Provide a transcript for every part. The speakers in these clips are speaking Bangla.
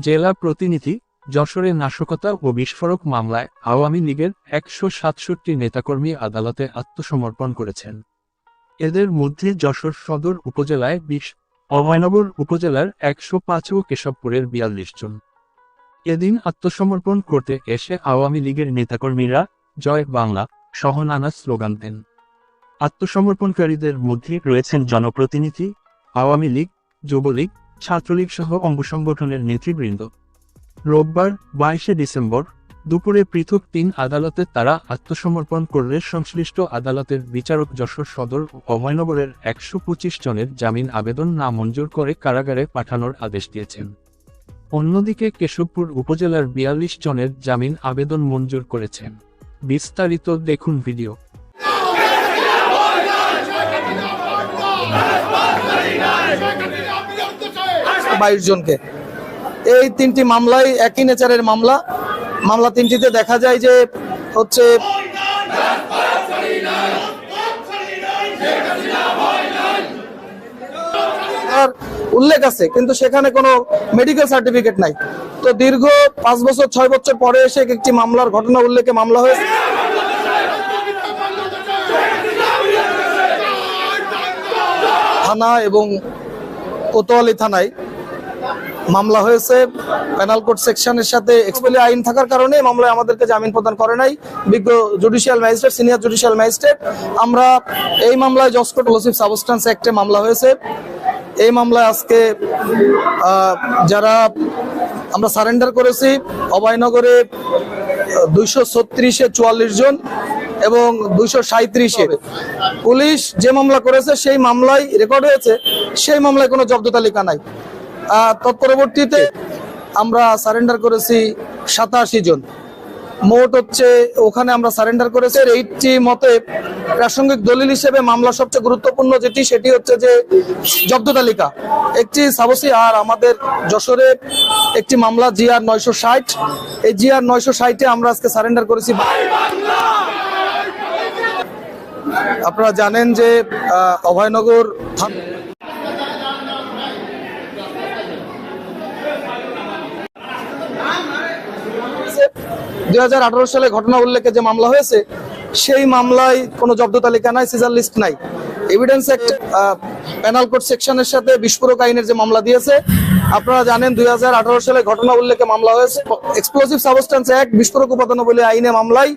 জেলা প্রতিনিধি, যশোরে নাশকতা ও বিস্ফোরক মামলায় আওয়ামী লীগের একশো সাতষট্টি নেতাকর্মী আদালতে আত্মসমর্পণ করেছেন। এদের মধ্যে যশোর সদর উপজেলায় বিশ, অভয়নগর উপজেলার একশো পাঁচ ও কেশবপুরের বিয়াল্লিশ জন। এদিন আত্মসমর্পণ করতে এসে আওয়ামী লীগের নেতাকর্মীরা, জয় বাংলা সহ নানা স্লোগান দেন। আত্মসমর্পণকারীদের মধ্যে রয়েছেন জনপ্রতিনিধি, আওয়ামী লীগ, যুবলীগ ছাত্রলীগ সহ অঙ্গ সংগঠনের নেতৃবৃন্দ। রোববার বাইশে ডিসেম্বর দুপুরে পৃথক তিন আদালতে তারা আত্মসমর্পণ করলে সংশ্লিষ্ট আদালতের বিচারক যশোর সদর অভয়নগরের একশো পঁচিশ জনের জামিন আবেদন না মঞ্জুর করে কারাগারে পাঠানোর আদেশ দিয়েছেন। অন্যদিকে কেশবপুর উপজেলার বিয়াল্লিশ জনের জামিন আবেদন মঞ্জুর করেছেন। বিস্তারিত দেখুন ভিডিও। বাইশ জনকে। এই তিনটি মামলায় একই নেচারের মামলা। মামলা তিনটিতে দেখা যায় যে হচ্ছে উল্লেখ আছে, কিন্তু সেখানে কোনো মেডিকেল সার্টিফিকেট নাই। তো দীর্ঘ পাঁচ বছর, ছয় বছর পরে এসে একটি মামলার ঘটনা উল্লেখে মামলা হয়েছে। থানা এবং কোতোয়ালি থানায় মামলা হয়েছে প্যানাল কোর্ট সেকশনের সাথে এক্সপেলি আইন থাকার কারণে মামলায় আমাদেরকে জামিন প্রদান করে নাই। বিজ্ঞ judicial magistrate senior judicial magistrate আমরা এই মামলায় জসকোট লসিভ সাবস্টান্স অ্যাক্টে মামলা হয়েছে। এই মামলায় আজকে যারা আমরা সারেন্ডার করেছি, অভয়নগরে দুইশো ছত্রিশে চুয়াল্লিশ জন এবং দুইশো সাঁত্রিশে পুলিশ যে মামলা করেছে, সেই মামলায় রেকর্ড হয়েছে, সেই মামলায় কোনো জব্দ তালিকা নাই। তৎপরবর্তীতে আমরা সারেন্ডার করেছি সাতাশি জন। মোট হচ্ছে ওখানে আমরা সারেন্ডার করেছি। এইটি মতে প্রাসঙ্গিক দলিল হিসেবে মামলা সবচেয়ে গুরুত্বপূর্ণ যেটি, সেটি হচ্ছে যে জব্দ তালিকা। একটি সাবসি আর আমাদের যশোরে একটি মামলা জিআর নয়শো ষাট। এই জিআর নয়শো ষাটে আমরা আজকে সারেন্ডার করেছি। আপনারা জানেন যে অভয়নগর দুই হাজার আঠারো সালে ঘটনা উল্লেখে যে মামলা হয়েছে, সেই মামলায় কোনো জব্দ তালিকা নাই, সিজার লিস্ট নাই। এভিডেন্স অ্যাক্ট প্যানাল কোড সেকশনের সাথে বিস্ফোরক আইনের যে মামলা দিয়েছে, আপনারা জানেন দুই হাজার আঠারো সালে ঘটনা উল্লেখে মামলা হয়েছে। এক্সপ্লোসিভ সাবস্টেন্স অ্যাক্ট বিস্ফোরক উপাদান বলে আইনে মামলায়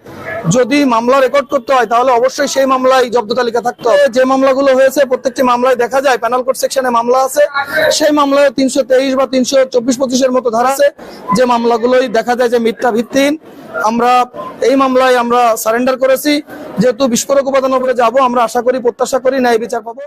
যদি মামলা রেকর্ড করতে হয়, তাহলে অবশ্যই সেই মামলায় জব্দ তালিকা থাকতে হবে। যে মামলাগুলো হয়েছে, প্রত্যেকটি মামলায় দেখা যায় প্যানাল কোড সেকশনে মামলা আছে। সেই মামলায় তিনশো তেইশ বা তিনশো চব্বিশ পঁচিশের মতো ধারা আছে। যে মামলাগুলোই দেখা যায় যে মিথ্যা ভিত্তিহীন। আমরা এই মামলায় আমরা সারেন্ডার করেছি। যেহেতু বিস্ফোরক উপাদানের উপরে যাব আমরা আশা করি প্রত্যাশা করি ন্যায় বিচার পাবো।